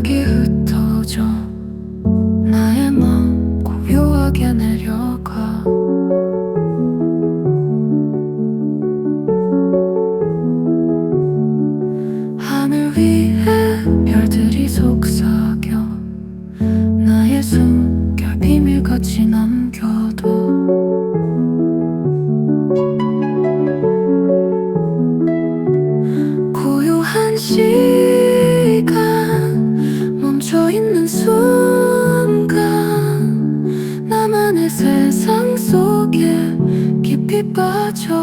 생각이 흩어져 나의 맘 고요하게 내려가. 하늘 위에 별들이 속삭여 나의 숨결 비밀같이 남겨둬. 고요한 시 순간 나만의 세상 속에 깊이 빠져.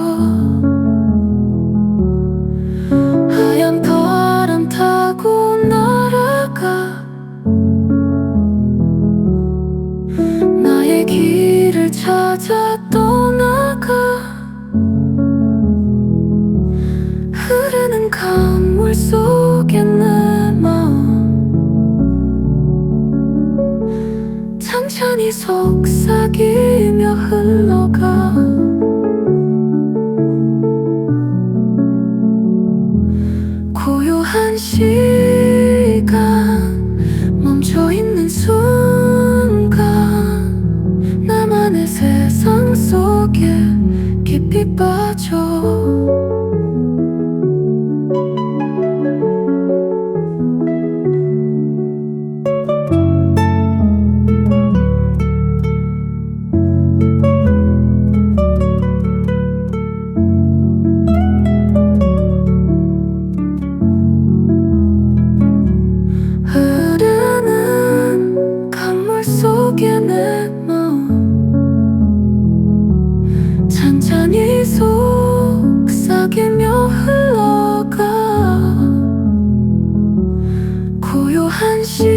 하얀 바람 타고 날아가. 나의 길을 찾아 떠나가. 흐르는 강물 속에 나 천천히 속삭이며 흘러가. 고요한 시간 멈춰있는 순간 나만의 세상 속에 깊이 빠져 내 마음. 천천히 속삭이며 흘러가 고요한 시간